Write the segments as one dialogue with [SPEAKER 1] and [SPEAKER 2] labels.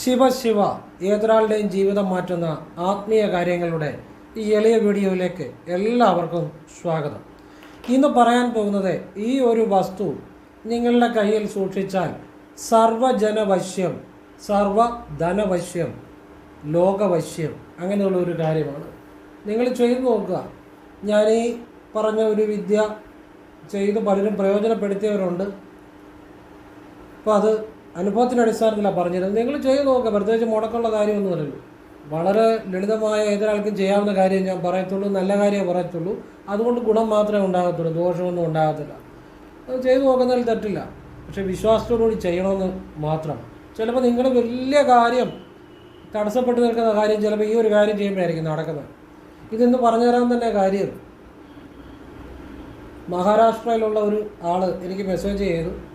[SPEAKER 1] ശിവ ശിവ ഏതൊരാളുടെയും ജീവിതം മാറ്റുന്ന ആത്മീയ കാര്യങ്ങളുടെ ഈ എളിയ വീഡിയോയിലേക്ക് എല്ലാവർക്കും സ്വാഗതം. ഇന്ന് പറയാൻ പോകുന്നത് ഈ ഒരു വസ്തു നിങ്ങളുടെ കയ്യിൽ സൂക്ഷിച്ചാൽ സർവജനവശ്യം സർവധനവശ്യം ലോകവശ്യം അങ്ങനെയുള്ള ഒരു കാര്യമാണ്. നിങ്ങൾ ചെയ്തു നോക്കുക. ഞാൻ ഈ പറഞ്ഞ ഒരു വിദ്യ ചെയ്ത് പലരും പ്രയോജനപ്പെടുത്തിയവരുണ്ട്. അപ്പോൾ അത് അനുഭവത്തിന്റെ അടിസ്ഥാനത്തിലാണ് പറഞ്ഞത്. നിങ്ങൾ ചെയ്ത് നോക്കുക പ്രത്യേകിച്ച് മുടക്കമുള്ള കാര്യമൊന്നുമല്ലല്ലോ വളരെ ലളിതമായ ഏതൊരാൾക്കും ചെയ്യാവുന്ന കാര്യം ഞാൻ പറയത്തുള്ളൂ നല്ല കാര്യമേ പറയത്തുള്ളൂ. അതുകൊണ്ട് ഗുണം മാത്രമേ ഉണ്ടാകത്തുള്ളൂ ദോഷമൊന്നും ഉണ്ടാകത്തില്ല. അത് ചെയ്തു നോക്കുന്നതിൽ തെറ്റില്ല. പക്ഷേ വിശ്വാസത്തോടുകൂടി ചെയ്യണമെന്ന് മാത്രം. ചിലപ്പോൾ നിങ്ങൾ വലിയ കാര്യം തടസ്സപ്പെട്ട് നിൽക്കുന്ന കാര്യം ചിലപ്പോൾ ഈ ഒരു കാര്യം ചെയ്യുമ്പോഴായിരിക്കും നടക്കുന്നത്. ഇതെന്ന് പറഞ്ഞു തരാൻ തന്നെ കാര്യം. മഹാരാഷ്ട്രയിലുള്ള ഒരു ആൾ എനിക്ക് മെസ്സേജ് ചെയ്തു.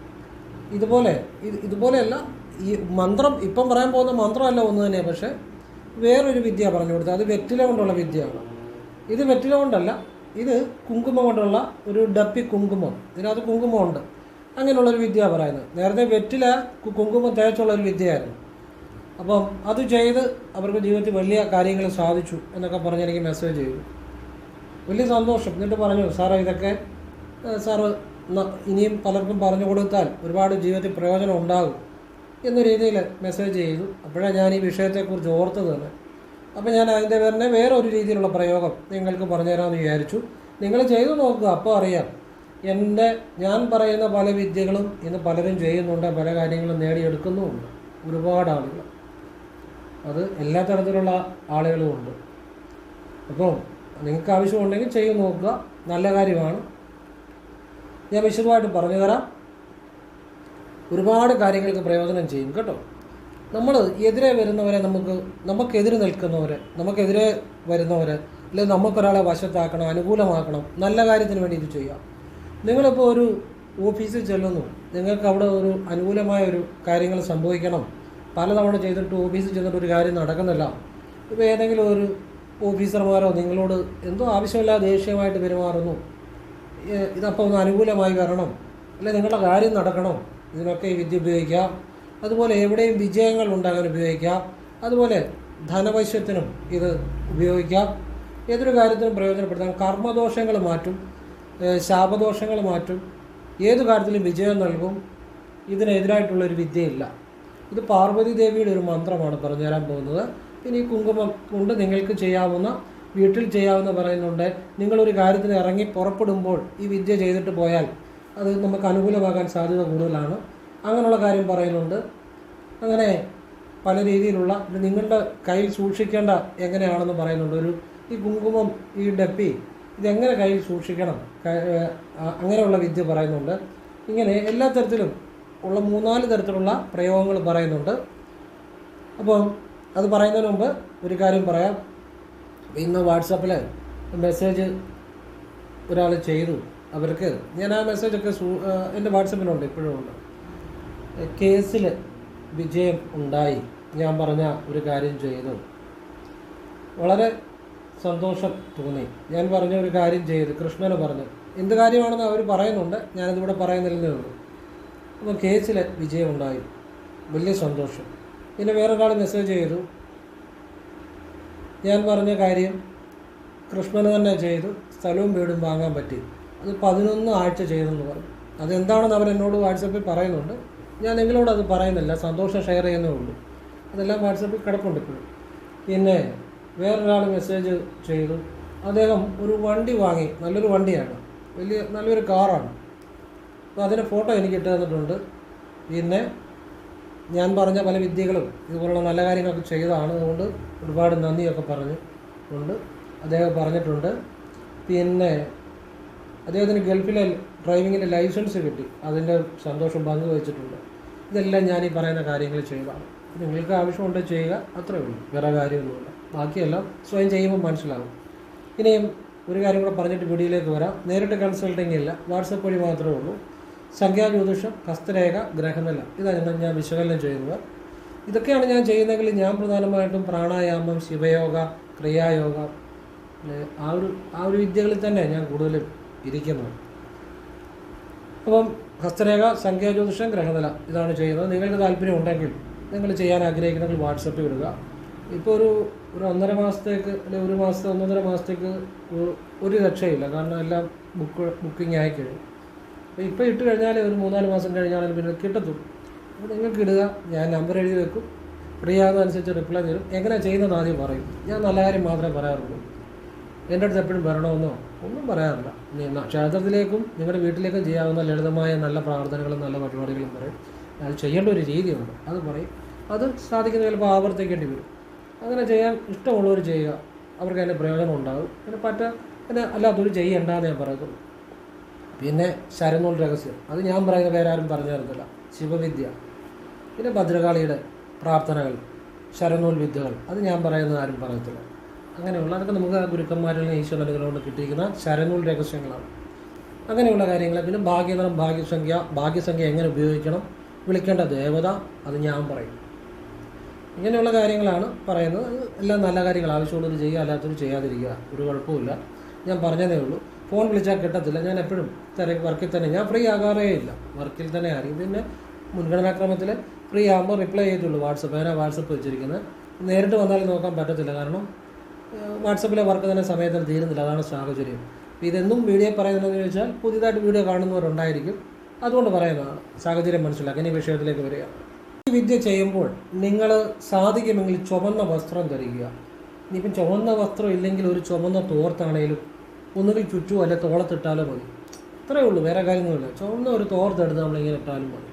[SPEAKER 1] ഇതുപോലെ ഇത് ഇതുപോലെയല്ല ഈ മന്ത്രം ഇപ്പം പറയാൻ പോകുന്ന മന്ത്രമല്ല ഒന്ന് തന്നെ പക്ഷേ വേറൊരു വിദ്യ പറഞ്ഞു കൊടുത്തത്. അത് വെറ്റില കൊണ്ടുള്ള വിദ്യയാണ്. ഇത് വെറ്റില കൊണ്ടല്ല ഇത് കുങ്കുമം കൊണ്ടുള്ള ഒരു ഡപ്പി കുങ്കുമം. ഇതിനകത്ത് കുങ്കുമമുണ്ട്. അങ്ങനെയുള്ളൊരു വിദ്യ പറയുന്നത്. നേരത്തെ വെറ്റില കുങ്കുമം തേച്ചുള്ള ഒരു വിദ്യയായിരുന്നു. അപ്പം അത് ചെയ്ത് അവർക്ക് ജീവിതത്തിൽ വലിയ കാര്യങ്ങൾ സാധിച്ചു എന്നൊക്കെ പറഞ്ഞ് എനിക്ക് മെസ്സേജ് ചെയ്തു. വലിയ സന്തോഷം. എന്നിട്ട് പറഞ്ഞു സാറേ ഇതൊക്കെ സാറ് ഇനിയും പലർക്കും പറഞ്ഞു കൊടുത്താൽ ഒരുപാട് ജീവിതത്തിൽ പ്രയോജനം ഉണ്ടാകും എന്ന രീതിയിൽ മെസ്സേജ് ചെയ്തു. അപ്പോഴാണ് ഞാൻ ഈ വിഷയത്തെക്കുറിച്ച് ഓർത്തത് തന്നെ അപ്പോൾ ഞാൻ അതിന്റെ പേരിനെ വേറൊരു രീതിയിലുള്ള പ്രയോഗം നിങ്ങൾക്ക് പറഞ്ഞു പറഞ്ഞുതരാമെന്ന് വിചാരിച്ചു. നിങ്ങൾ ചെയ്തു നോക്കുക അപ്പോൾ അറിയാം. എന്റെ ഞാൻ പറയുന്ന പല വിദ്യകളും ഇന്ന് പലരും ചെയ്യുന്നുണ്ട് പല കാര്യങ്ങളും നേടിയെടുക്കുന്നുമുണ്ട്. ഒരുപാട് ആളുകൾ. അത് എല്ലാ തരത്തിലുള്ള ആളുകളും ഉണ്ട്. അപ്പോൾ നിങ്ങൾക്ക് ആവശ്യമുണ്ടെങ്കിൽ ചെയ്തു നോക്കുക. നല്ല കാര്യമാണ്. ഞാൻ വിശദമായിട്ട് പറഞ്ഞു തരാം. ഒരുപാട് കാര്യങ്ങൾക്ക് പ്രയോജനം ചെയ്യും കേട്ടോ. നമ്മൾ എതിരെ വരുന്നവരെ നമുക്ക് നമുക്കെതിരെ നിൽക്കുന്നവരെ നമുക്കെതിരെ വരുന്നവരെ അല്ലെങ്കിൽ നമുക്കൊരാളെ വശത്താക്കണം അനുകൂലമാക്കണം നല്ല കാര്യത്തിന് വേണ്ടി ഇത് ചെയ്യാം. നിങ്ങളിപ്പോൾ ഒരു ഓഫീസിൽ ചെല്ലുന്നു. നിങ്ങൾക്ക് അവിടെ ഒരു അനുകൂലമായ ഒരു കാര്യങ്ങൾ സംഭവിക്കണം. പലതവണ ചെയ്തിട്ട് ഓഫീസിൽ ചെന്നിട്ട് ഒരു കാര്യം നടക്കുന്നില്ല. ഇപ്പോൾ ഏതെങ്കിലും ഒരു ഓഫീസർമാരോ നിങ്ങളോട് എന്തോ ആവശ്യമില്ലാതെ ദേഷ്യമായിട്ട് പെരുമാറുന്നു. ഇതപ്പോൾ ഒന്ന് അനുകൂലമായി വരണം. അല്ലെ നിങ്ങളുടെ കാര്യം നടക്കണം. ഇതിനൊക്കെ ഈ വിദ്യ ഉപയോഗിക്കാം. അതുപോലെ എവിടെയും വിജയങ്ങൾ ഉണ്ടാകാൻ ഉപയോഗിക്കാം. അതുപോലെ ധനവശ്യത്തിനും ഇത് ഉപയോഗിക്കാം. ഏതൊരു കാര്യത്തിനും പ്രയോജനപ്പെടുത്താം. കർമ്മദോഷങ്ങൾ മാറ്റും. ശാപദോഷങ്ങൾ മാറ്റും. ഏത് കാര്യത്തിലും വിജയം നൽകും. ഇതിനെതിരായിട്ടുള്ളൊരു വിദ്യയില്ല. ഇത് പാർവതി ദേവിയുടെ ഒരു മന്ത്രമാണ് പറഞ്ഞു തരാൻ പോകുന്നത്. ഈ കുങ്കുമം കൊണ്ട് നിങ്ങൾക്ക് ചെയ്യാവുന്ന വീട്ടിൽ ചെയ്യാവുന്ന പറയുന്നുണ്ട്. നിങ്ങളൊരു കാര്യത്തിന് ഇറങ്ങി പുറപ്പെടുമ്പോൾ ഈ വിദ്യ ചെയ്തിട്ട് പോയാൽ അത് നമുക്ക് അനുകൂലമാകാൻ സാധ്യത കൂടുതലാണ്. അങ്ങനെയുള്ള കാര്യം പറയുന്നുണ്ട്. അങ്ങനെ പല രീതിയിലുള്ള നിങ്ങളുടെ കയ്യിൽ സൂക്ഷിക്കേണ്ട എങ്ങനെയാണെന്ന് പറയുന്നുണ്ട്. ഒരു ഈ കുങ്കുമം ഈ ഡപ്പി ഇതെങ്ങനെ കയ്യിൽ സൂക്ഷിക്കണം? അങ്ങനെയുള്ള വിദ്യ പറയുന്നുണ്ട്. ഇങ്ങനെ എല്ലാ തരത്തിലും ഉള്ള മൂന്നാൽ തരത്തിലുള്ള പ്രയോഗങ്ങൾ പറയുന്നുണ്ട്. അപ്പം അത് പറയുന്നതിന് മുമ്പ് ഒരു കാര്യം പറയാം. ഇന്ന് വാട്സാപ്പിൽ മെസ്സേജ് ഒരാൾ ചെയ്തു. അവർക്ക് ഞാൻ ആ മെസ്സേജൊക്കെ എന്റെ വാട്സപ്പിലുണ്ട് ഇപ്പോഴും ഉണ്ട്. കേസിൽ വിജയം ഉണ്ടായി. ഞാൻ പറഞ്ഞ ഒരു കാര്യം ചെയ്തു. വളരെ സന്തോഷം തോന്നി. ഞാൻ പറഞ്ഞ ഒരു കാര്യം ചെയ്തു. കൃഷ്ണന് പറഞ്ഞു. എന്ത് കാര്യമാണെന്ന് അവർ പറയുന്നുണ്ട്. ഞാനതിവിടെ പറയുന്നില്ലെന്നേ ഉള്ളൂ. അപ്പോൾ കേസിൽ വിജയം ഉണ്ടായി. വലിയ സന്തോഷം. പിന്നെ വേറൊരാൾ മെസ്സേജ് ചെയ്തു. ഞാൻ പറഞ്ഞ കാര്യം കൃഷ്ണന് തന്നെ ചെയ്തു സ്ഥലവും വീടും വാങ്ങാൻ പറ്റി. അത് പതിനൊന്ന് ആഴ്ച ചെയ്തെന്ന് പറഞ്ഞു. അതെന്താണെന്ന് അവർ എന്നോട് വാട്സപ്പിൽ പറയുന്നുണ്ട്. ഞാൻ നിങ്ങളോട് അത് പറയുന്നില്ല സന്തോഷം ഷെയർ ചെയ്യുന്നേ ഉള്ളൂ. അതെല്ലാം വാട്സപ്പിൽ കിടപ്പുണ്ട് ഇപ്പോഴും. പിന്നെ വേറൊരാൾ മെസ്സേജ് ചെയ്തു. അദ്ദേഹം ഒരു വണ്ടി വാങ്ങി നല്ലൊരു വണ്ടിയാണ്. വലിയ നല്ലൊരു കാറാണ് അപ്പോൾ അതിന്റെ ഫോട്ടോ എനിക്ക് ഇട്ട് തന്നിട്ടുണ്ട്. പിന്നെ ഞാൻ പറഞ്ഞ പല വിദ്യകളും ഇതുപോലുള്ള നല്ല കാര്യങ്ങളൊക്കെ ചെയ്തതാണ് അതുകൊണ്ട് ഒരുപാട് നന്ദിയൊക്കെ പറഞ്ഞു കൊണ്ട് അദ്ദേഹം പറഞ്ഞിട്ടുണ്ട്. പിന്നെ അദ്ദേഹത്തിന് ഗൾഫിലെ ഡ്രൈവിങ്ങിന്റെ ലൈസൻസ് കിട്ടി. അതിന്റെ സന്തോഷം പങ്കുവച്ചിട്ടുണ്ട് ഇതെല്ലാം ഞാൻ ഈ പറയുന്ന കാര്യങ്ങൾ ചെയ്തതാണ്. നിങ്ങൾക്ക് ആവശ്യമുണ്ട് ചെയ്യുക അത്രേ ഉള്ളൂ. വേറെ കാര്യമൊന്നുമില്ല. ബാക്കിയെല്ലാം സ്വയം ചെയ്യുമ്പോൾ മനസ്സിലാകും. ഇനിയും ഒരു കാര്യം കൂടെ പറഞ്ഞിട്ട് വീഡിയോയിലേക്ക് വരാം. നേരിട്ട് കൺസൾട്ടിങ് ഇല്ല. വാട്സപ്പ് വഴി മാത്രമേ ഉള്ളൂ. സംഖ്യാജ്യോതിഷം ഹസ്തരേഖ ഗ്രഹനില. ഇതാണ് ഞാൻ വിശകലനം ചെയ്യുന്നത്. ഇതൊക്കെയാണ് ഞാൻ ചെയ്യുന്നതെങ്കിൽ ഞാൻ പ്രധാനമായിട്ടും പ്രാണായാമം ശിവയോഗ ക്രിയായോഗ ആ ഒരു ആ ഒരു വിദ്യകളിൽ തന്നെ ഞാൻ കൂടുതലും ഇരിക്കുന്നത് അപ്പം ഹസ്തരേഖ സംഖ്യാജ്യോതിഷം ഗ്രഹനില ഇതാണ് ചെയ്യുന്നത്. നിങ്ങൾക്ക് താല്പര്യം ഉണ്ടെങ്കിൽ നിങ്ങൾ ചെയ്യാൻ ആഗ്രഹിക്കുന്നെങ്കിൽ വാട്സപ്പിൽ വിടുക ഇപ്പോൾ ഒരു ഒരു ഒന്നര മാസത്തേക്ക് അല്ലെങ്കിൽ ഒരു മാസത്തെ ഒന്നൊന്നര മാസത്തേക്ക് ഒരു രക്ഷയില്ല. കാരണം എല്ലാം ബുക്ക് ബുക്കിംഗ് ആയി കഴിയും അപ്പോൾ ഇപ്പോൾ ഇട്ട് കഴിഞ്ഞാൽ ഒരു മൂന്നാൽ മാസം കഴിഞ്ഞാൽ പിന്നെ കിട്ടത്തുള്ളൂ. അപ്പോൾ നിങ്ങൾക്ക് ഇടുക ഞാൻ നമ്പർ എഴുതി വെക്കും. ഫ്രീ ആകുന്നതനുസരിച്ച് റിപ്ലൈ തരും. എങ്ങനെ ചെയ്യുന്നത് ആദ്യം പറയും. ഞാൻ നല്ല കാര്യം മാത്രമേ പറയാറുള്ളൂ. എന്റെ അടുത്ത് എപ്പോഴും വരണമെന്നോ ഒന്നും പറയാറില്ല. ക്ഷേത്രത്തിലേക്കും നിങ്ങളുടെ വീട്ടിലേക്കും ചെയ്യാവുന്ന ലളിതമായ നല്ല പ്രാർത്ഥനകളും നല്ല പരിപാടികളും പറയും. അത് ചെയ്യേണ്ട ഒരു രീതിയുണ്ട്. അത് പറയും. അത് സാധിക്കുന്ന ചിലപ്പോൾ ആവർത്തിക്കേണ്ടി വരും. അങ്ങനെ ചെയ്യാൻ ഇഷ്ടമുള്ളവർ ചെയ്യുക. അവർക്ക് അതിന്റെ പ്രയോജനം ഉണ്ടാകും. പിന്നെ പറ്റ പിന്നെ അല്ലാത്തവർ ചെയ്യണ്ടെന്ന് ഞാൻ പറയത്തുള്ളൂ. പിന്നെ ശരനൂൽ രഹസ്യം. അത് ഞാൻ പറയുന്ന പേരാരും പറഞ്ഞു തരത്തില്ല. ശിവവിദ്യ. പിന്നെ ഭദ്രകാളിയുടെ പ്രാർത്ഥനകൾ ശരനൂൽ വിദ്യകൾ. അത് ഞാൻ പറയുന്ന ആരും പറയത്തില്ല. അങ്ങനെയുള്ള അതൊക്കെ നമുക്ക് ഗുരുക്കന്മാരിൽ നിന്ന് ഈശ്വരനുകൾ കൊണ്ട് കിട്ടിയിരിക്കുന്ന ശരനൂൽ രഹസ്യങ്ങളാണ്. അങ്ങനെയുള്ള കാര്യങ്ങൾ പിന്നെ ഭാഗ്യതരം ഭാഗ്യസംഖ്യ ഭാഗ്യസംഖ്യ എങ്ങനെ ഉപയോഗിക്കണം വിളിക്കേണ്ട ദേവത അത് ഞാൻ പറയും. ഇങ്ങനെയുള്ള കാര്യങ്ങളാണ് പറയുന്നത്. എല്ലാം നല്ല കാര്യങ്ങൾ. ആവശ്യമുള്ളത് ചെയ്യുക അല്ലാത്തത് ചെയ്യാതിരിക്കുക. ഒരു കുഴപ്പമില്ല ഞാൻ പറഞ്ഞതേ ഉള്ളൂ. ഫോൺ വിളിച്ചാൽ കിട്ടത്തില്ല. ഞാൻ എപ്പോഴും തിരക്ക് വർക്കിൽ തന്നെ. ഞാൻ ഫ്രീ ആകാറേ ഇല്ല. വർക്കിൽ തന്നെ ആയിരിക്കും പിന്നെ മുൻഗണനാക്രമത്തിൽ ഫ്രീ ആകുമ്പോൾ റിപ്ലൈ ചെയ്തിട്ടുള്ളൂ വാട്സപ്പ് ഞാൻ വാട്സപ്പ് വെച്ചിരിക്കുന്നത് നേരിട്ട് വന്നാൽ നോക്കാൻ പറ്റത്തില്ല. കാരണം വാട്സപ്പിലെ വർക്ക് തന്നെ സമയത്തിന് തീരുന്നില്ല. അതാണ് സാഹചര്യം. ഇതെന്നും വീഡിയോ പറയുന്നതെന്ന് ചോദിച്ചാൽ പുതിയതായിട്ട് വീഡിയോ കാണുന്നവരുണ്ടായിരിക്കും. അതുകൊണ്ട് പറയുന്നതാണ് സാഹചര്യം മനസ്സിലാക്കുക ഈ വിഷയത്തിലേക്ക് വരിക. ഈ വിദ്യ ചെയ്യുമ്പോൾ നിങ്ങൾ സാധിക്കുമെങ്കിൽ ചുവന്ന വസ്ത്രം ധരിക്കുക. ഇനിയിപ്പം ചുവന്ന വസ്ത്രം ഇല്ലെങ്കിൽ ഒരു ചുവന്ന തോർത്താണേലും ഒന്നുകിൽ ചുറ്റുമോ അല്ലെ തോളത്തിട്ടാലോ മതി. ഇത്രയേ ഉള്ളൂ വേറെ കാര്യങ്ങളില്ല ചുവന്ന ഒരു തോർത്തെടുത്ത് നമ്മളിങ്ങനെ ഇട്ടാലും മതി.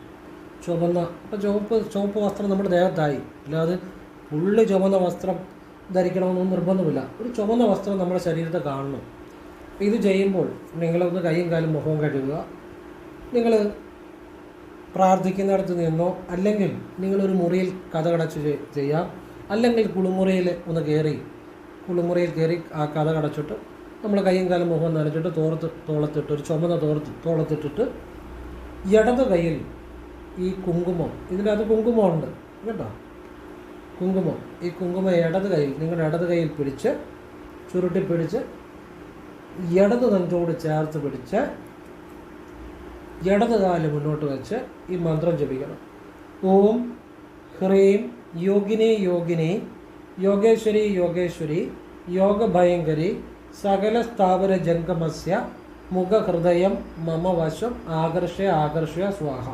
[SPEAKER 1] ചുവന്ന അപ്പം ചുവപ്പ് ചുവപ്പ് വസ്ത്രം നമ്മുടെ ദേഹത്തായി. അല്ലാതെ ഫുള്ള് ചുവന്ന വസ്ത്രം ധരിക്കണമെന്നൊന്നും നിർബന്ധമില്ല. ഒരു ചുവന്ന വസ്ത്രം നമ്മുടെ ശരീരത്തെ കാണണം. അപ്പോൾ ഇത് ചെയ്യുമ്പോൾ നിങ്ങളൊന്ന് കൈയും കാലും മുഖവും കഴുകുക. നിങ്ങൾ പ്രാർത്ഥിക്കുന്നിടത്ത് നിന്നോ അല്ലെങ്കിൽ നിങ്ങളൊരു മുറിയിൽ കഥകടച്ച് കടച്ച് ചെയ്യാം. അല്ലെങ്കിൽ കുളിമുറിയിൽ ഒന്ന് കയറി കുളിമുറിയിൽ കയറി ആ കഥ കടച്ചിട്ട് നമ്മൾ കൈയും കാലും മുഖം നനച്ചിട്ട് തോർത്ത് തോളത്തിട്ട് ഒരു ചുമന്ന തോർത്ത് തോളത്തിട്ടിട്ട് ഇടത് കയ്യിൽ ഈ കുങ്കുമം ഇതിന്റെ അത് കുങ്കുമമുണ്ട് കേട്ടോ? കുങ്കുമം. ഈ കുങ്കുമം ഇടത് കയ്യിൽ നിങ്ങളുടെ ഇടത് കയ്യിൽ പിടിച്ച് ചുരുട്ടി പിടിച്ച് ഇടത് നെഞ്ചോട് ചേർത്ത് പിടിച്ച് ഇടത് കാൽ മുന്നോട്ട് വെച്ച് ഈ മന്ത്രം ജപിക്കണം. ഓം ഹ്രീം യോഗിനി യോഗിനി യോഗേശ്വരി യോഗേശ്വരി യോഗഭയങ്കരി സകല സ്ഥാപന ജംഗമസ്യ മുഖഹൃദയം മമ വശം ആകർഷ ആകർഷ സ്വാഹ.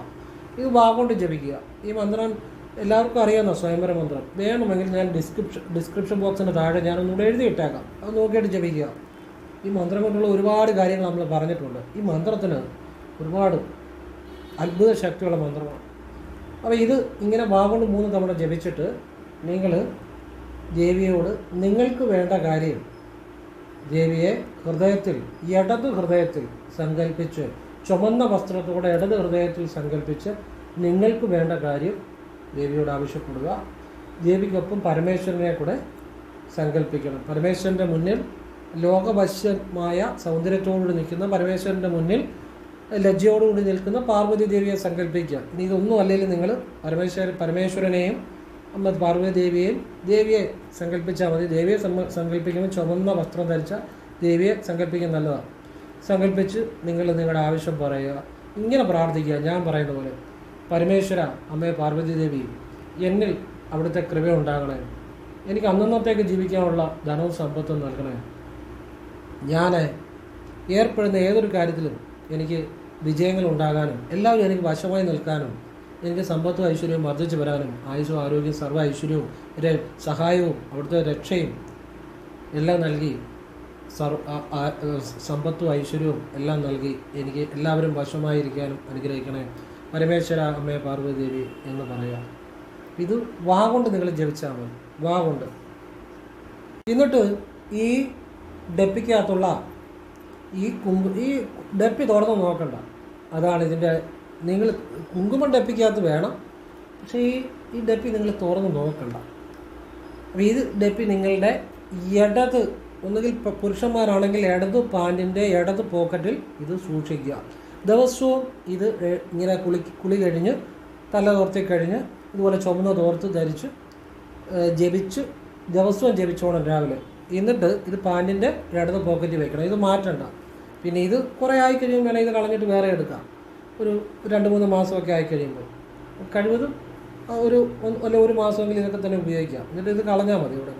[SPEAKER 1] ഇത് വാഗോണ്ട് ജപിക്കുക. ഈ മന്ത്രം എല്ലാവർക്കും അറിയാവുന്ന സ്വയംവര മന്ത്രം. വേണമെങ്കിൽ ഞാൻ ഡിസ്ക്രിപ്ഷൻ ഡിസ്ക്രിപ്ഷൻ ബോക്സിന് താഴെ ഞാനൊന്നുകൂടെ എഴുതിയിട്ടേക്കാം. അത് നോക്കിയിട്ട് ജപിക്കുക. ഈ മന്ത്രം കൊണ്ടുള്ള ഒരുപാട് കാര്യങ്ങൾ നമ്മൾ പറഞ്ഞിട്ടുണ്ട്. ഈ മന്ത്രത്തിന് ഒരുപാട് അത്ഭുത ശക്തിയുള്ള മന്ത്രമാണ്. അപ്പോൾ ഇത് ഇങ്ങനെ വാഗോണ്ട് മൂന്ന് തവണ ജപിച്ചിട്ട് നിങ്ങൾ ദേവിയോട് നിങ്ങൾക്ക് വേണ്ട കാര്യം ദേവിയെ ഹൃദയത്തിൽ ഇടത് ഹൃദയത്തിൽ സങ്കല്പിച്ച് ചുമന്ന വസ്ത്രത്തോടെ ഇടത് ഹൃദയത്തിൽ സങ്കല്പിച്ച് നിങ്ങൾക്ക് വേണ്ട കാര്യം ദേവിയോട് ആവശ്യപ്പെടുക. ദേവിക്കൊപ്പം പരമേശ്വരനെ കൂടെ സങ്കല്പിക്കണം പരമേശ്വരന്റെ മുന്നിൽ ലോകവശ്യമായ സൗന്ദര്യത്തോടുകൂടി നിൽക്കുന്ന പരമേശ്വരന്റെ മുന്നിൽ ലജ്ജയോടുകൂടി നിൽക്കുന്ന പാർവതി ദേവിയെ സങ്കല്പിക്കുക ഇനി ഇതൊന്നും അല്ലെങ്കിൽ നിങ്ങൾ പരമേശ്വര പരമേശ്വരനെയും അമ്മ പാർവതി ദേവിയെ സങ്കല്പിച്ചാൽ മതി. ദേവിയെ സങ്കല്പിക്കുമ്പോൾ ചുവന്ന വസ്ത്രം ധരിച്ച ദേവിയെ സങ്കല്പിക്കാൻ നല്ലതാണ് സങ്കല്പിച്ച് നിങ്ങൾ നിങ്ങളുടെ ആവശ്യം പറയുക. ഇങ്ങനെ പ്രാർത്ഥിക്കുക. ഞാൻ പറയുന്ന പോലെ പരമേശ്വര അമ്മയെ പാർവതി ദേവി എന്നിൽ അവിടുത്തെ കൃപ ഉണ്ടാകണേ. എനിക്ക് അന്നന്നത്തേക്ക് ജീവിക്കാനുള്ള ധനവും സമ്പത്തും നൽകണേ. ഞാൻ ഏർപ്പെടുന്ന ഏതൊരു കാര്യത്തിലും എനിക്ക് വിജയങ്ങൾ ഉണ്ടാകാനും എല്ലാവരും എനിക്ക് വശമായി നിൽക്കാനും എനിക്ക് സമ്പത്തും ഐശ്വര്യവും വർദ്ധിച്ചു വരാനും ആയുസ്സും ആരോഗ്യം സർവ ഐശ്വര്യവും സഹായവും അവിടുത്തെ രക്ഷയും എല്ലാം നൽകി സർ സമ്പത്തും ഐശ്വര്യവും എല്ലാം നൽകി എനിക്ക് എല്ലാവരും വശമായിരിക്കാനും അനുഗ്രഹിക്കണേ പരമേശ്വര പാർവതി ദേവി എന്ന് പറയാം. ഇത് വാ കൊണ്ട് നിങ്ങൾ ജപിച്ചാൽ മതി. വാ കൊണ്ട്. എന്നിട്ട് ഈ ഡപ്പിക്കകത്തുള്ള ഈ കുമ്പ് ഈ ഡപ്പി തുറന്ന് നോക്കണ്ട. അതാണ് ഇതിന്റെ നിങ്ങൾ കുങ്കുമം ഡപ്പിക്കകത്ത് വേണം. പക്ഷേ ഈ ഈ ഡപ്പി നിങ്ങൾ തുറന്ന് നോക്കണ്ട. അപ്പോൾ ഇത് ഡപ്പി നിങ്ങളുടെ ഇടത് ഒന്നുകിൽ പുരുഷന്മാരാണെങ്കിൽ ഇടത് പാന്റിന്റെ ഇടത് പോക്കറ്റിൽ ഇത് സൂക്ഷിക്കുക. ദിവസവും ഇത് ഇങ്ങനെ കുളി കുളി കഴിഞ്ഞ് തല തോർത്തി കഴിഞ്ഞ് ഇതുപോലെ ചുമന്ന തോർത്ത് ധരിച്ച് ജപിച്ച് ദിവസവും ജപിച്ചോണം രാവിലെ. എന്നിട്ട് ഇത് പാന്റിന്റെ ഇടത് പോക്കറ്റിൽ വെക്കണം. ഇത് മാറ്റണ്ട. പിന്നെ ഇത് കുറേ ആയി കഴിയുമ്പോൾ ഇത് കളഞ്ഞിട്ട് വേറെ എടുക്കാം. ഒരു രണ്ട് മൂന്ന് മാസമൊക്കെ ആയി കഴിയുമ്പോൾ. കഴിവതും ഒരു അല്ല ഒരു മാസമെങ്കിലും ഇതൊക്കെ തന്നെ ഉപയോഗിക്കാം. എന്നിട്ട് ഇത് കളഞ്ഞാൽ മതി ഇവിടെ.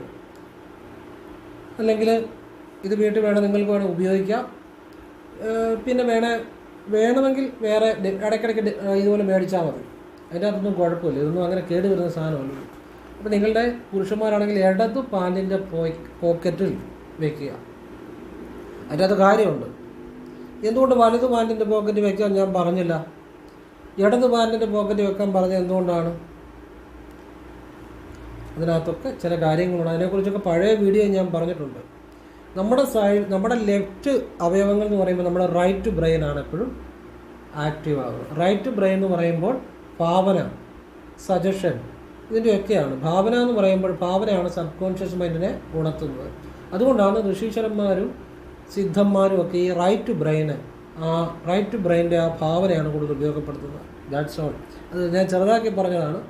[SPEAKER 1] അല്ലെങ്കിൽ ഇത് വീട്ടിൽ വേണം നിങ്ങൾക്ക് വേണം ഉപയോഗിക്കാം. പിന്നെ വേണേ വേണമെങ്കിൽ വേറെ ഇടയ്ക്കിടയ്ക്ക് ഇതുപോലെ മേടിച്ചാൽ മതി. അതിന്റെ അകത്തൊന്നും കുഴപ്പമില്ല. ഇതൊന്നും അങ്ങനെ കേട് വരുന്ന സാധനമല്ല. അപ്പോൾ നിങ്ങളുടെ പുരുഷന്മാരാണെങ്കിൽ ഇടത് പാന്റിന്റെ പോക്കറ്റിൽ വെക്കുക. അതിന്റെ അകത്ത് കാര്യമുണ്ട്. എന്തുകൊണ്ട് വലത് പാന്റിന്റെ പോക്കറ്റ് വെക്കാൻ ഞാൻ പറഞ്ഞില്ല? ഇടത് പാന്റിന്റെ പോക്കറ്റ് വെക്കാൻ പറഞ്ഞത് എന്തുകൊണ്ടാണ്? അതിനകത്തൊക്കെ ചില കാര്യങ്ങളുണ്ട്. അതിനെക്കുറിച്ചൊക്കെ പഴയ വീഡിയോ ഞാൻ പറഞ്ഞിട്ടുണ്ട്. നമ്മുടെ സൈഡ് നമ്മുടെ ലെഫ്റ്റ് അവയവങ്ങൾ എന്ന് പറയുമ്പോൾ നമ്മുടെ റൈറ്റ് ബ്രെയിൻ ആണ് എപ്പോഴും ആക്റ്റീവ് ആകുന്നത് റൈറ്റ് ബ്രെയിൻ എന്ന് പറയുമ്പോൾ ഭാവന സജഷൻ ഇതിന്റെയൊക്കെയാണ്. ഭാവന എന്ന് പറയുമ്പോൾ ഭാവനയാണ് സബ് കോൺഷ്യസ് മൈൻഡിനെ ഉണർത്തുന്നത്. അതുകൊണ്ടാണ് ഋഷീശ്വരന്മാരും സിദ്ധന്മാരും ഒക്കെ ഈ റൈറ്റ് ബ്രെയിന് ആ റൈറ്റ് ബ്രെയിന്റെ ആ ഭാവനയാണ് കൂടുതൽ ഉപയോഗപ്പെടുത്തുന്നത്. ദാറ്റ്സ് ഓൾ അത് ഞാൻ ചെറുതാക്കി പറഞ്ഞതാണ്.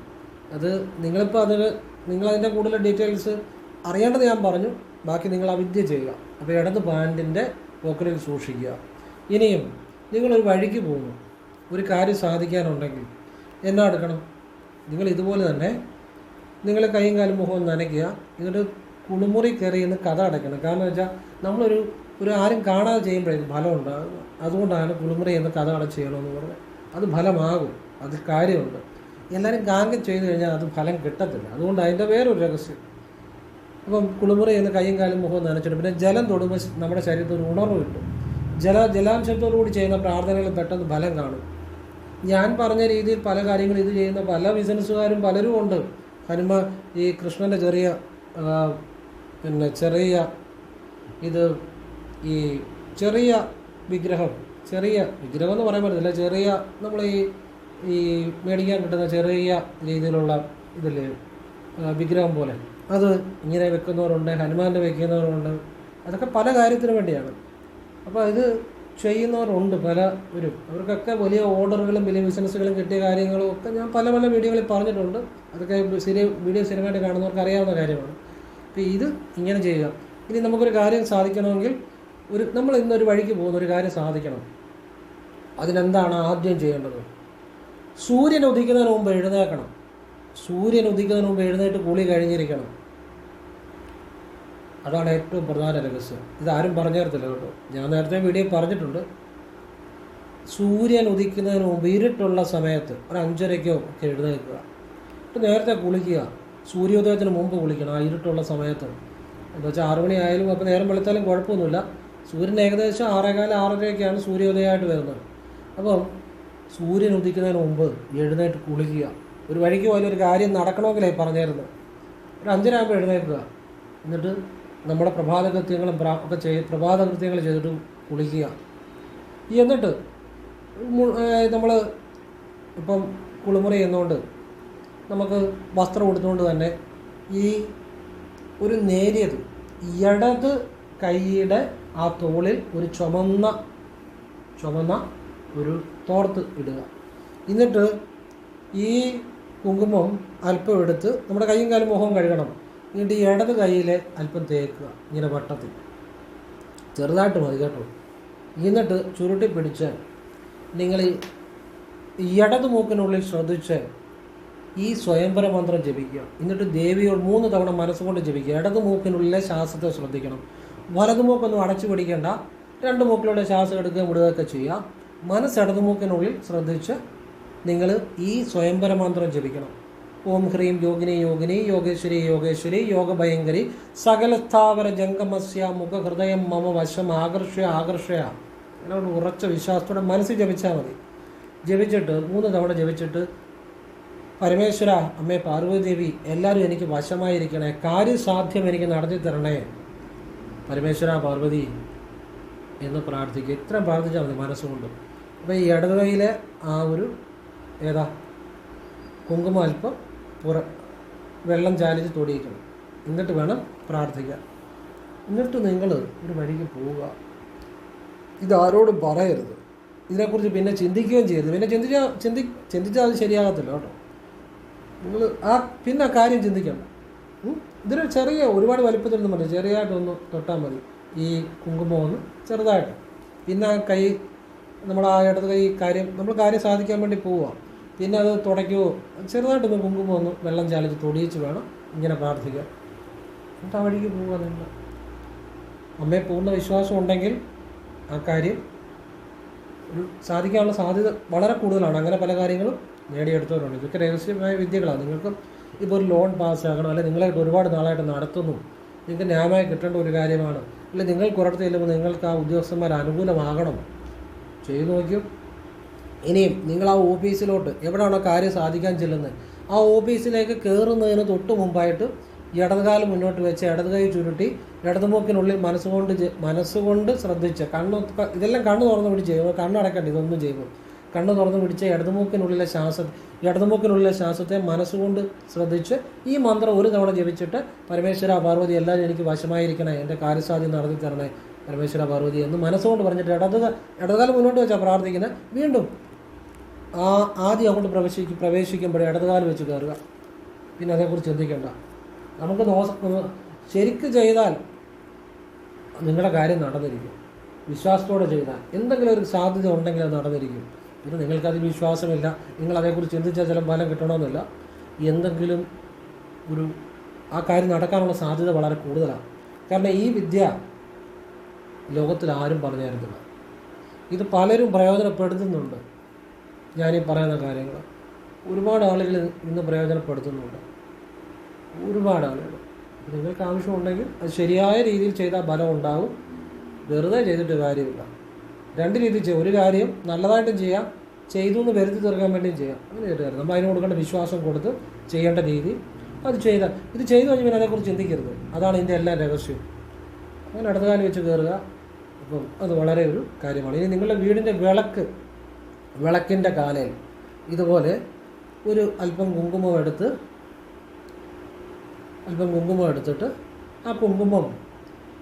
[SPEAKER 1] അത് നിങ്ങളിപ്പോൾ അതിൽ നിങ്ങളതിന്റെ കൂടുതൽ ഡീറ്റെയിൽസ് അറിയേണ്ടത് ഞാൻ പറഞ്ഞു. ബാക്കി നിങ്ങൾ ആ വിദ്യ ചെയ്യുക. അപ്പോൾ ഇടത് പാന്റിന്റെ പോക്കറ്റിൽ സൂക്ഷിക്കുക. ഇനിയും നിങ്ങളൊരു വഴിക്ക് പോകുന്നു. ഒരു കാര്യം സാധിക്കാനുണ്ടെങ്കിൽ എന്നാ എടുക്കണം? നിങ്ങൾ ഇതുപോലെ തന്നെ നിങ്ങൾ കൈയും കാലും മുഖവും നനയ്ക്കുക. എന്നിട്ട് കുളിമുറി കയറി എന്ന് കഥ അടയ്ക്കണം. കാരണം വെച്ചാൽ നമ്മളൊരു ഒരു ആരും കാണാതെ ചെയ്യുമ്പോഴേ ഫലം ഉണ്ടാകും അതുകൊണ്ടാണ് കുളിമുറി എന്ന കഥ അടച്ച് ചെയ്യണമെന്ന് പറഞ്ഞത് അത് ഫലമാകും. അത് കാര്യമുണ്ട്. എല്ലാവരും കാങ്കം ചെയ്തു കഴിഞ്ഞാൽ അത് ഫലം കിട്ടത്തില്ല. അതുകൊണ്ട് അതിന്റെ വേറൊരു രഹസ്യം. അപ്പം കുളിമുറി എന്ന് കൈയും കാലും മുഖം നനച്ചിട്ട് പിന്നെ ജലം തൊടുമ്പോൾ നമ്മുടെ ശരീരത്തിൽ ഒരു ഉണർവ് കിട്ടും. ജല ജലാംശത്തോടുകൂടി ചെയ്യുന്ന പ്രാർത്ഥനകൾ പെട്ടെന്ന് ഫലം കാണും. ഞാൻ പറഞ്ഞ രീതിയിൽ പല കാര്യങ്ങളും ഇത് ചെയ്യുന്ന പല ബിസിനസ്സുകാരും പലരും ഉണ്ട്. ഹനുമ ഈ കൃഷ്ണന്റെ ചെറിയ പിന്നെ ചെറിയ ഇത് ഈ ചെറിയ വിഗ്രഹം ചെറിയ വിഗ്രഹം എന്ന് പറയാൻ പറ്റത്തില്ല ചെറിയ നമ്മൾ ഈ ഈ മേടിക്കാൻ കിട്ടുന്ന ചെറിയ രീതിയിലുള്ള ഇതില്ലേ വിഗ്രഹം പോലെ. അത് ഇങ്ങനെ വെക്കുന്നവരുണ്ട് ഹനുമാന്റെ വെക്കുന്നവരുണ്ട് അതൊക്കെ പല കാര്യത്തിനു വേണ്ടിയാണ്. അപ്പോൾ ഇത് ചെയ്യുന്നവരുണ്ട് പലവരും അവർക്കൊക്കെ വലിയ ഓർഡറുകളും വലിയ ബിസിനസ്സുകളും കിട്ടിയ കാര്യങ്ങളും ഒക്കെ ഞാൻ പല പല വീഡിയോകളിൽ പറഞ്ഞിട്ടുണ്ട്. അതൊക്കെ സിനിമ വീഡിയോ സിനിമയായിട്ട് കാണുന്നവർക്ക് അറിയാവുന്ന കാര്യമാണ്. അപ്പോൾ ഇത് ഇങ്ങനെ ചെയ്യുക. ഇനി നമുക്കൊരു കാര്യം സാധിക്കണമെങ്കിൽ ഒരു നമ്മൾ ഇന്നൊരു വഴിക്ക് പോകുന്ന ഒരു കാര്യം സാധിക്കണം. അതിനെന്താണ് ആദ്യം ചെയ്യേണ്ടത്? സൂര്യൻ ഉദിക്കുന്നതിന് മുമ്പ് എഴുന്നേക്കണം സൂര്യൻ ഉദിക്കുന്നതിന് മുമ്പ് എഴുന്നേറ്റ് കുളി കഴിഞ്ഞിരിക്കണം. അതാണ് ഏറ്റവും പ്രധാന രഹസ്യം. ഇതാരും പറഞ്ഞു തരത്തില്ല കേട്ടോ. ഞാൻ നേരത്തെ വീഡിയോ പറഞ്ഞിട്ടുണ്ട്. സൂര്യൻ ഉദിക്കുന്നതിന് മുമ്പ് ഇരുട്ടുള്ള സമയത്ത് ഒരു അഞ്ചരയ്ക്കോ ഒക്കെ എഴുന്നേൽക്കുക. എന്നിട്ട് നേരത്തെ കുളിക്കുക. സൂര്യോദയത്തിന് മുമ്പ് കുളിക്കണം ആ ഇരുട്ടുള്ള സമയത്ത്. എന്താ വെച്ചാൽ ആറ് മണി ആയാലും അപ്പോൾ നേരം വെളുത്താലും കുഴപ്പമൊന്നുമില്ല. സൂര്യൻ ഏകദേശം ആറേകാല ആറരയൊക്കെയാണ് സൂര്യോദയമായിട്ട് വരുന്നത്. അപ്പം സൂര്യൻ ഉദിക്കുന്നതിന് മുമ്പ് എഴുന്നേറ്റ് കുളിക്കുക. ഒരു വഴിക്ക് പോയാലും ഒരു കാര്യം നടക്കണമെങ്കിലേ പറഞ്ഞായിരുന്നു. ഒരു അഞ്ചരാകുമ്പോൾ എഴുന്നേൽക്കുക. എന്നിട്ട് നമ്മുടെ പ്രഭാത കൃത്യങ്ങളും ഒക്കെ ചെയ്ത് പ്രഭാത കൃത്യങ്ങൾ ചെയ്തിട്ട് കുളിക്കുക. എന്നിട്ട് നമ്മൾ ഇപ്പം കുളിമുറി ചെയ്യുന്നതുകൊണ്ട് നമുക്ക് വസ്ത്രം ഉടുത്തുകൊണ്ട് തന്നെ ഈ ഒരു നേരിയത് ഇടത് കൈയുടെ ആ തോളിൽ ഒരു ചുമന്ന ചുമന്ന ഒരു തോർത്ത് ഇടുക. എന്നിട്ട് ഈ കുങ്കുമം അല്പം എടുത്ത് നമ്മുടെ കൈയും കാലും മുഖവും കഴുകണം. എന്നിട്ട് ഈ ഇടത് കൈയിൽ അല്പം തേക്കുക ഇങ്ങനെ വട്ടത്തിൽ. ചെറുതായിട്ട് മതി കേട്ടോ. എന്നിട്ട് ചുരുട്ടി പിടിച്ച് നിങ്ങൾ ഇടത് മൂക്കിനുള്ളിൽ ശ്രദ്ധിച്ച് ഈ സ്വയംവര മന്ത്രം ജപിക്കുക. എന്നിട്ട് ദേവിയോട് മൂന്ന് തവണ മനസ്സുകൊണ്ട് ജപിക്കുക. ഇടത് മൂക്കിനുള്ളിലെ ശ്വാസത്തെ ശ്രദ്ധിക്കണം. വലതു മൂക്കൊന്നും അടച്ചു പിടിക്കേണ്ട. രണ്ട് മൂക്കിലൂടെ ശ്വാസം എടുക്കുകയും വിടുകയൊക്കെ ചെയ്യുക. മനസ്സ് ഇടതുമൂക്കിനുള്ളിൽ ശ്രദ്ധിച്ച് നിങ്ങൾ ഈ സ്വയംവര മന്ത്രം ജപിക്കണം. ഓം ഹ്രീം യോഗിനി യോഗിനി യോഗേശ്വരി യോഗേശ്വരി യോഗഭയങ്കരി സകല സ്ഥാവര ജംഗമസ്യ മുഖഹൃദയം മമ വശം ആകർഷയ ആകർഷയ. എന്നോട് ഉറച്ച വിശ്വാസത്തോടെ മനസ്സിൽ ജപിച്ചാൽ മതി. ജപിച്ചിട്ട് മൂന്ന് തവണ ജപിച്ചിട്ട് പരമേശ്വര അമ്മേ പാർവതി ദേവി എല്ലാവരും എനിക്ക് വശമായിരിക്കണേ കാര്യസാധ്യം എനിക്ക് നടത്തി തരണേ പരമേശ്വര പാർവതി എന്ന് പ്രാർത്ഥിക്കുക. ഇത്രയും പ്രാർത്ഥിച്ചാൽ മതി മനസ്സുകൊണ്ട്. അപ്പോൾ ഈ ഇടതുകയിലെ ആ ഒരു ഏതാ? കുങ്കുമം അല്പം പുറ വെള്ളം ചാലിച്ച് തൊടിയിക്കണം. എന്നിട്ട് വേണം പ്രാർത്ഥിക്കാൻ. എന്നിട്ട് നിങ്ങൾ ഒരു വഴിക്ക് പോവുക. ഇതാരോടും പറയരുത്. ഇതിനെക്കുറിച്ച് പിന്നെ ചിന്തിക്കുകയും ചെയ്യരുത്. പിന്നെ ചിന്തിച്ചാൽ ചിന്തി ചിന്തിച്ചാൽ അത് ശരിയാകത്തില്ല കേട്ടോ. നിങ്ങൾ ആ പിന്നെ ആ കാര്യം ചിന്തിക്കണം? ഇതൊരു ചെറിയ ഒരുപാട് വലിപ്പത്തിലൊന്നും മതി ചെറിയതായിട്ടൊന്ന് തൊട്ടാൽ മതി. ഈ കുങ്കുമം ഒന്ന് ചെറുതായിട്ട്. പിന്നെ ആ കൈ നമ്മൾ ആ ഇടത്ത് കൈ കാര്യം നമ്മൾ കാര്യം സാധിക്കാൻ വേണ്ടി പോവുക പിന്നെ അത് തുടയ്ക്കുമോ ചെറുതായിട്ടൊന്ന് കുങ്കുമം ഒന്ന് വെള്ളം ചാലിച്ച് തൊടിയിച്ച് വേണം ഇങ്ങനെ പ്രാർത്ഥിക്കുക എന്നിട്ട് ആ വഴിക്ക് പോവുക നിങ്ങൾ അമ്മയെ പൂർണ വിശ്വാസം ഉണ്ടെങ്കിൽ ആ കാര്യം സാധിക്കാനുള്ള സാധ്യത വളരെ കൂടുതലാണ്. അങ്ങനെ പല കാര്യങ്ങളും നേടിയെടുത്തവരുണ്ട്. ഇതൊക്കെ രഹസ്യമായ വിദ്യകളാണ് നിങ്ങൾക്ക് ഇപ്പോൾ ഒരു ലോൺ പാസ്സാക്കണം അല്ലെങ്കിൽ നിങ്ങളായിട്ട് ഒരുപാട് നാളായിട്ട് നടത്തുന്നു. നിങ്ങൾക്ക് ന്യായമായി കിട്ടേണ്ട ഒരു കാര്യമാണ്. അല്ലെങ്കിൽ നിങ്ങൾ ഒരിടത്ത് ചെല്ലുമ്പോൾ നിങ്ങൾക്ക് ആ ഉദ്യോഗസ്ഥന്മാർ അനുകൂലമാകണം. ചെയ്തു നോക്കിയും? ഇനിയും നിങ്ങൾ ആ ഓഫീസിലോട്ട് എവിടെയാണോ കാര്യം സാധിക്കാൻ ചെല്ലുന്നത് ആ ഓഫീസിലേക്ക് കയറുന്നതിന് തൊട്ട് മുമ്പായിട്ട് ഇടതുകാലം മുന്നോട്ട് വെച്ച് ഇടതുകൈ ചുരുട്ടി ഇടതുമൂക്കിനുള്ളിൽ മനസ്സുകൊണ്ട് മനസ്സുകൊണ്ട് ശ്രദ്ധിച്ച് കണ്ണ് ഇതെല്ലാം കണ്ണ് തുറന്ന് പിടിച്ച് ചെയ്യുമ്പോൾ കണ്ണടക്കണ്ട ഇതൊന്നും ചെയ്യുമ്പോൾ കണ്ണ് തുറന്ന് പിടിച്ച് ഇടതുമൂക്കിനുള്ളിലെ ശ്വാസ ഇടതുമൂക്കിനുള്ളിലെ ശ്വാസത്തെ മനസ്സുകൊണ്ട് ശ്രദ്ധിച്ച് ഈ മന്ത്രം ഒരു തവണ ജപിച്ചിട്ട് പരമേശ്വര പാർവതി എല്ലാവരും എനിക്ക് വശമായിരിക്കണേ എന്റെ കാര്യസാധ്യം നടത്തി തരണേ പരമേശ്വര പാർവതി എന്ന് മനസ്സുകൊണ്ട് പറഞ്ഞിട്ട് ഇടതു ഇടതുകാലം മുന്നോട്ട് വെച്ചാൽ പ്രാർത്ഥിക്കുന്നത് വീണ്ടും ആ ആദ്യം അങ്ങോട്ട് പ്രവേശിക്കും പ്രവേശിക്കുമ്പോഴേ ഇടതുകാലം വെച്ച് കയറുക. പിന്നെ അതേക്കുറിച്ച് ചിന്തിക്കേണ്ട. നമുക്ക് നോസ ശരിക്ക് ചെയ്താൽ നിങ്ങളുടെ കാര്യം നടന്നിരിക്കും. വിശ്വാസത്തോടെ ചെയ്താൽ എന്തെങ്കിലും ഒരു സാധ്യത ഉണ്ടെങ്കിൽ അത് നടന്നിരിക്കും. പിന്നെ നിങ്ങൾക്കത് വിശ്വാസമില്ല. നിങ്ങൾ അതേക്കുറിച്ച് ചിന്തിച്ചാൽ ചില ഫലം കിട്ടണമെന്നില്ല. എന്തെങ്കിലും ഒരു ആ കാര്യം നടക്കാനുള്ള സാധ്യത വളരെ കൂടുതലാണ്. കാരണം ഈ വിദ്യ ലോകത്തിൽ ആരും പറഞ്ഞു തരുന്നില്ല. ഇത് പലരും പ്രയോജനപ്പെടുത്തുന്നുണ്ട്. ഞാനീ പറയുന്ന കാര്യങ്ങൾ ഒരുപാട് ആളുകൾ ഇന്ന് പ്രയോജനപ്പെടുത്തുന്നുണ്ട്. ഒരുപാട് ആളുകൾ. നിങ്ങൾക്ക് ആവശ്യമുണ്ടെങ്കിൽ അത് ശരിയായ രീതിയിൽ ചെയ്താൽ ഫലം ഉണ്ടാകും വെറുതെ ചെയ്തിട്ട് കാര്യമില്ല. രണ്ട് രീതിയിൽ ചെയ്യാം. ഒരു കാര്യം നല്ലതായിട്ടും ചെയ്യാം ചെയ്തു എന്ന് വരുത്തി തീർക്കാൻ വേണ്ടിയും ചെയ്യാം. അങ്ങനെ ഒരു നമ്മൾ അതിന് കൊടുക്കേണ്ട വിശ്വാസം കൊടുത്ത് ചെയ്യേണ്ട രീതി അത് ചെയ്താൽ ഇത് ചെയ്തു കഴിഞ്ഞ് പിന്നെ അതേക്കുറിച്ച് ചിന്തിക്കരുത്. അതാണ് ഇതിന്റെ എല്ലാ രഹസ്യവും. അങ്ങനെ അടുത്ത കാലം വെച്ച് കയറുക. അപ്പം അത് വളരെ ഒരു കാര്യമാണ്. ഇനി നിങ്ങളുടെ വീടിന്റെ വിളക്ക് വിളക്കിന്റെ കാലയിൽ ഇതുപോലെ ഒരു അല്പം കുങ്കുമം എടുത്ത് അല്പം കുങ്കുമം എടുത്തിട്ട് ആ കുങ്കുമം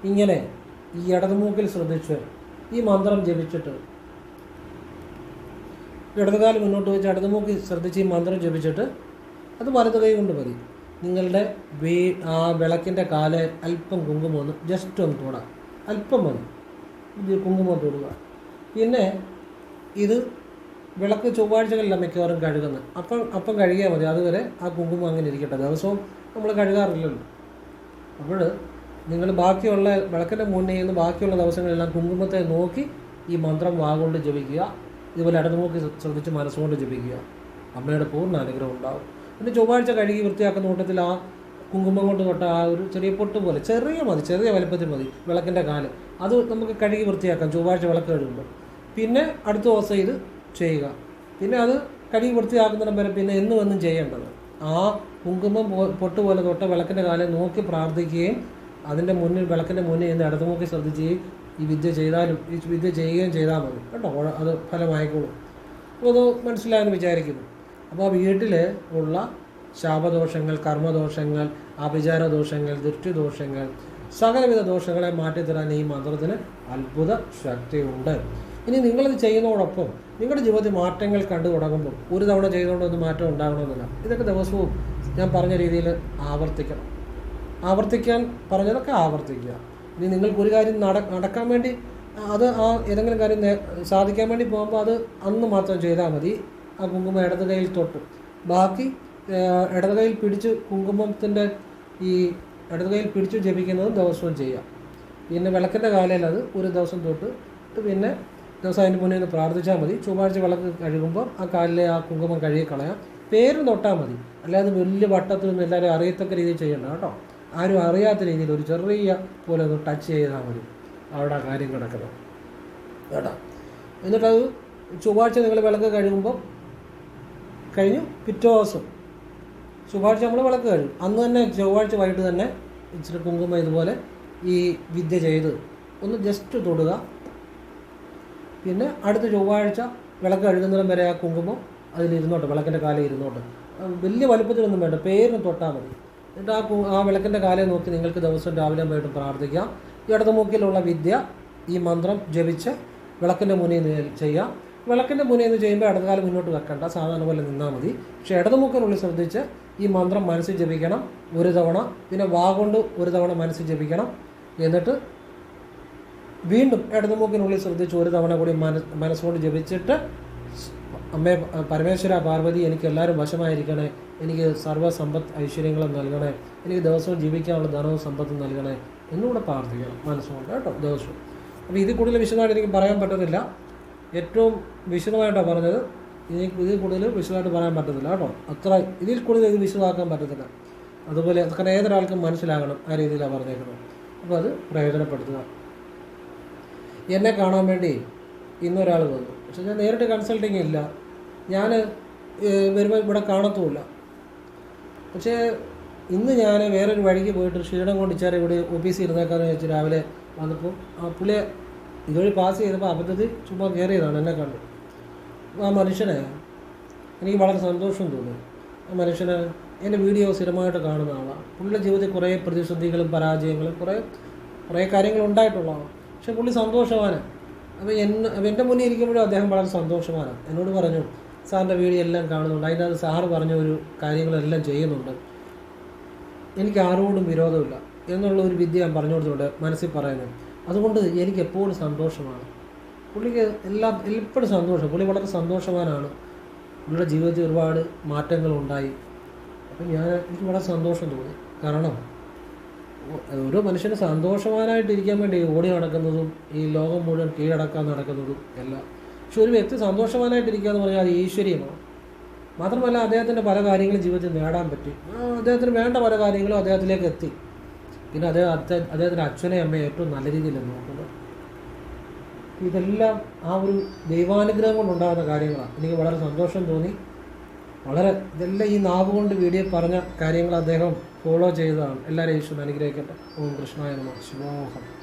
[SPEAKER 1] ഇങ്ങനെ ഈ ഇടതുമൂക്കിൽ ശ്രദ്ധിച്ച് ഈ മന്ത്രം ജപിച്ചിട്ട് ഇടതുകാലം മുന്നോട്ട് വെച്ച് ഇടതുമൂക്കിൽ ശ്രദ്ധിച്ച് ഈ മന്ത്രം ജപിച്ചിട്ട് അത് വലതു കൈ കൊണ്ട് മതി. നിങ്ങളുടെ വീ ആ വിളക്കിന്റെ കാൽ അല്പം കുങ്കുമം ഒന്ന് ജസ്റ്റ് ഒന്ന് തൊടാം. അല്പം മതി. കുങ്കുമം തൊടുക. പിന്നെ ഇത് വിളക്ക് ചൊവ്വാഴ്ചകളില്ല മിക്കവാറും കഴുകുന്നത്. അപ്പം അപ്പം കഴുകിയാൽ മതി. അതുവരെ ആ കുങ്കുമം അങ്ങനെ ഇരിക്കട്ടെ. ദിവസവും നമ്മൾ കഴുകാറില്ലല്ലോ. അപ്പോൾ നിങ്ങൾ ബാക്കിയുള്ള വിളക്കിന്റെ മുന്നിൽ നിന്ന് ബാക്കിയുള്ള ദിവസങ്ങളെല്ലാം കുങ്കുമത്തെ നോക്കി ഈ മന്ത്രം വാഗുകൊണ്ട് ജപിക്കുക. ഇതുപോലെ ഇടതുനോക്കി ശ്രദ്ധിച്ച് മനസ്സുകൊണ്ട് ജപിക്കുക. അമ്മയുടെ പൂർണ അനുഗ്രഹം ഉണ്ടാകും പിന്നെ ചൊവ്വാഴ്ച കഴുകി വൃത്തിയാക്കുന്ന കൂട്ടത്തിൽ ആ കുങ്കുമം കൊണ്ട് തൊട്ട ആ ഒരു ചെറിയ പൊട്ട് പോലെ ചെറിയ മതി ചെറിയ വലുപ്പത്തിൽ മതി വിളക്കിന്റെ കാൽ. അത് നമുക്ക് കഴുകി വൃത്തിയാക്കാം ചൊവ്വാഴ്ച വിളക്ക് കഴുകുമ്പോൾ. പിന്നെ അടുത്ത ദിവസം ഇത് ചെയ്യുക. പിന്നെ അത് കഴുകി വൃത്തിയാക്കുന്നിടം വരെ പിന്നെ എന്നും എന്നും ചെയ്യേണ്ടത്. ആ കുങ്കുമം പൊട്ട് പോലെ തൊട്ട വിളക്കിന്റെ കാലം നോക്കി പ്രാർത്ഥിക്കുകയും അതിന്റെ മുന്നിൽ വിളക്കിന്റെ മുന്നിൽ നിന്ന് നോക്കി ശ്രദ്ധിച്ച് ഈ വിദ്യ ചെയ്താലും ഈ വിദ്യ ചെയ്യുകയും ചെയ്താൽ മതി. കേട്ടോ? അത് ഫലമായിക്കോളും. അപ്പോൾ അത് മനസ്സിലായെന്ന് വിചാരിക്കുന്നു. അപ്പോൾ വീട്ടിൽ ഉള്ള ശാപദോഷങ്ങൾ കർമ്മദോഷങ്ങൾ അഭിചാര ദോഷങ്ങൾ ദൃഷ്ടിദോഷങ്ങൾ സകലവിധ ദോഷങ്ങളെ മാറ്റിത്തരാൻ ഈ മന്ത്രത്തിന് അത്ഭുത ശക്തിയുണ്ട്. ഇനി നിങ്ങളിത് ചെയ്യുന്നതോടൊപ്പം നിങ്ങളുടെ ജീവിതത്തിൽ മാറ്റങ്ങൾ കണ്ടു തുടങ്ങുമ്പോൾ ഒരു തവണ ചെയ്തുകൊണ്ടൊന്നും മാറ്റം ഉണ്ടാകണമെന്നില്ല. ഇതൊക്കെ ദിവസവും ഞാൻ പറഞ്ഞ രീതിയിൽ ആവർത്തിക്കണം. ആവർത്തിക്കാൻ പറഞ്ഞതൊക്കെ ആവർത്തിക്കുക. ഇനി നിങ്ങൾക്ക് ഒരു കാര്യം നട നടക്കാൻ വേണ്ടി അത് ആ ഏതെങ്കിലും കാര്യം സാധിക്കാൻ വേണ്ടി പോകുമ്പോൾ അത് അന്ന് മാത്രം ചെയ്താൽ മതി. ആ കുങ്കുമം ഇടത് കയ്യിൽ തൊട്ടു. ബാക്കി ഇടത് കയ്യിൽ പിടിച്ച് കുങ്കുമത്തിന്റെ ഈ ഇടത് കയ്യിൽ പിടിച്ച് ജപിക്കുന്നത് ദിവസവും ചെയ്യാം. പിന്നെ വിളക്കിന്റെ കാലയിൽ അത് ഒരു ദിവസം തൊട്ട് പിന്നെ ദിവസം അതിന് മുന്നേ ഒന്ന് പ്രാർത്ഥിച്ചാൽ മതി. ചൊവ്വാഴ്ച വിളക്ക് കഴുകുമ്പോൾ ആ കാലിലെ ആ കുങ്കുമം കഴുകി കളയാം പേരും തൊട്ടാൽ മതി. അല്ലാതെ വലിയ വട്ടത്തിലൊന്നും എല്ലാവരും അറിയത്തക്ക രീതിയിൽ ചെയ്യണ്ട കേട്ടോ. ആരും അറിയാത്ത രീതിയിൽ ഒരു ചെറിയ പോലെ ഒന്ന് ടച്ച് ചെയ്താൽ മതി. അവിടെ ആ കാര്യം കിടക്കണം. കേട്ടോ? എന്നിട്ടത് ചൊവ്വാഴ്ച നിങ്ങൾ വിളക്ക് കഴുകുമ്പോൾ കഴിഞ്ഞു പിറ്റേ ദിവസം. ചൊവ്വാഴ്ച നമ്മൾ വിളക്ക് കഴുകും അന്ന് തന്നെ ചൊവ്വാഴ്ച വൈകിട്ട് തന്നെ ഇച്ചിരി കുങ്കുമ ഇതുപോലെ ഈ വിദ്യ ചെയ്ത് ഒന്ന് ജസ്റ്റ് തൊടുക. പിന്നെ അടുത്ത ചൊവ്വാഴ്ച വിളക്ക് കഴുകുന്നിടം വരെ ആ കുങ്കുമം അതിലിരുന്നോട്ടെ വിളക്കിന്റെ കാലം ഇരുന്നോട്ടെ. വലിയ വലുപ്പത്തിലൊന്നും വേണ്ട പേരിന് തൊട്ടാൽ മതി. എന്നിട്ട് ആ ആ വിളക്കിന്റെ കാലം നോക്കി നിങ്ങൾക്ക് ദിവസം രാവിലെ പോയിട്ട് പ്രാർത്ഥിക്കാം. ഈ ഇടതുമൂക്കിലുള്ള വിദ്യ ഈ മന്ത്രം ജപിച്ച് വിളക്കിന്റെ മുന്നിൽ നിന്ന് ചെയ്യാം. വിളക്കിന്റെ മുന്നിൽ നിന്ന് ചെയ്യുമ്പോൾ ഇടതുകാലം മുന്നോട്ട് വെക്കണ്ട. സാധാരണ പോലെ നിന്നാൽ മതി. പക്ഷേ ഇടതുമുക്കിനുള്ളിൽ ശ്രദ്ധിച്ച് ഈ മന്ത്രം മനസ്സിൽ ജപിക്കണം ഒരു തവണ പിന്നെ വാ കൊണ്ട് ഒരു തവണ മനസ്സിൽ ജപിക്കണം. എന്നിട്ട് വീണ്ടും ഇടതുമൂക്കിനുള്ളിൽ ശ്രദ്ധിച്ച് ഒരു തവണ കൂടി മനസ്സുകൊണ്ട് ജപിച്ചിട്ട് അമ്മേ പരമേശ്വര പാർവതി എനിക്ക് എല്ലാവരും വശമായിരിക്കണേ. എനിക്ക് സർവസമ്പത്ത് ഐശ്വര്യങ്ങളും നൽകണേ. എനിക്ക് ദിവസവും ജീവിക്കാനുള്ള ധനവും സമ്പത്തും നൽകണേ. എന്നുകൂടെ പ്രാർത്ഥിക്കണം. മനസ്സുകൊണ്ട് കേട്ടോ ദിവസവും. അപ്പോൾ ഇത് കൂടുതൽ വിശദമായിട്ട് എനിക്ക് പറയാൻ പറ്റത്തില്ല. ഏറ്റവും വിശദമായിട്ടാണ് പറഞ്ഞത്. ഇനി ഇതിൽ കൂടുതൽ വിശദമായിട്ട് പറയാൻ പറ്റത്തില്ല കേട്ടോ. അത്ര ഇതിൽ കൂടുതൽ ഇത് വിശദമാക്കാൻ പറ്റത്തില്ല. അതുപോലെ കാരണം ഏതൊരാൾക്കും മനസ്സിലാകണം ആ രീതിയിലാണ് പറഞ്ഞേക്കുന്നത്. അപ്പോൾ അത് പ്രയോജനപ്പെടുത്തുക. എന്നെ കാണാൻ വേണ്ടി ഇന്നൊരാൾ വന്നു. പക്ഷെ ഞാൻ നേരിട്ട് കൺസൾട്ടിങ് ഇല്ല. ഞാൻ വരുമ്പോൾ ഇവിടെ കാണത്തുമില്ല. പക്ഷേ ഇന്ന് ഞാൻ വേറൊരു വഴിക്ക് പോയിട്ട് ക്ഷീണം കൊണ്ട് ഇച്ചാരെ ഇവിടെ ഓഫീസിൽ ഇരുന്നേക്കാന്ന് വെച്ച് രാവിലെ വന്നപ്പോൾ ആ പുള്ളിയെ ഇതുവഴി പാസ് ചെയ്തപ്പോൾ അബദ്ധത്തിൽ ചുമ്മാ കയറിയതാണ് എന്നെ കണ്ടു. ആ മനുഷ്യനെ എനിക്ക് വളരെ സന്തോഷം തോന്നി. ആ മനുഷ്യനെ എന്റെ വീഡിയോ സ്ഥിരമായിട്ട് കാണുന്ന ആളാണ് പുള്ളിയുടെ ജീവിതത്തിൽ കുറേ പ്രതിസന്ധികളും പരാജയങ്ങളും കുറേ കുറേ കാര്യങ്ങൾ ഉണ്ടായിട്ടുള്ളതാണ് പക്ഷെ പുള്ളി സന്തോഷവാനാണ് അപ്പോൾ എന്നെ എന്റെ മുന്നിൽ ഇരിക്കുമ്പോഴും അദ്ദേഹം വളരെ സന്തോഷമാണ് എന്നോട് പറഞ്ഞു സാറിന്റെ വീഡിയോ എല്ലാം കാണുന്നുണ്ട്. അതിന്റെ അത് സാറ് പറഞ്ഞ ഒരു കാര്യങ്ങളെല്ലാം ചെയ്യുന്നുണ്ട്. എനിക്ക് ആരോടും വിരോധമില്ല. എന്നുള്ള ഒരു വിദ്യ ഞാൻ പറഞ്ഞു കൊടുത്തിട്ടുണ്ട് മനസ്സിൽ പറയുന്നത് അതുകൊണ്ട് എനിക്ക് എപ്പോഴും സന്തോഷമാണ്. പുള്ളിക്ക് എല്ലാ എപ്പോഴും സന്തോഷം. പുള്ളി വളരെ സന്തോഷവാനാണ്. പുള്ളിയുടെ ജീവിതത്തിൽ ഒരുപാട് മാറ്റങ്ങളുണ്ടായി അപ്പം ഞാൻ എനിക്ക് വളരെ സന്തോഷം തോന്നി. കാരണം ഓരോ മനുഷ്യന് സന്തോഷവാനായിട്ടിരിക്കാൻ വേണ്ടി ഓടി നടക്കുന്നതും ഈ ലോകം മുഴുവൻ കീഴടക്കാൻ നടക്കുന്നതും എല്ലാം. പക്ഷെ ഒരു വ്യക്തി സന്തോഷവാനായിട്ടിരിക്കുക എന്ന് പറഞ്ഞാൽ അത് ഈശ്വര്യമാണ്. മാത്രമല്ല അദ്ദേഹത്തിന്റെ പല കാര്യങ്ങളും ജീവിതത്തിൽ നേടാൻ പറ്റി. അദ്ദേഹത്തിന് വേണ്ട പല കാര്യങ്ങളും അദ്ദേഹത്തിലേക്ക് എത്തി. പിന്നെ അദ്ദേഹം അദ്ദേഹ അദ്ദേഹത്തിന്റെ അച്ഛനെ അമ്മയെ ഏറ്റവും നല്ല രീതിയിൽ നോക്കുന്നത്. ഇതെല്ലാം ആ ഒരു ദൈവാനുഗ്രഹം കൊണ്ടുണ്ടാകുന്ന കാര്യങ്ങളാണ്. എനിക്ക് വളരെ സന്തോഷം തോന്നി. വളരെ ഇതെല്ലാം ഈ നാവ് കൊണ്ട് വീഡിയോ പറഞ്ഞ കാര്യങ്ങൾ അദ്ദേഹം ഫോളോ ചെയ്തതാണ്. എല്ലാവരെയും ഈശ്വരൻ അനുഗ്രഹിക്കട്ടെ. ഓം കൃഷ്ണായ നമ. ശിവോഹം.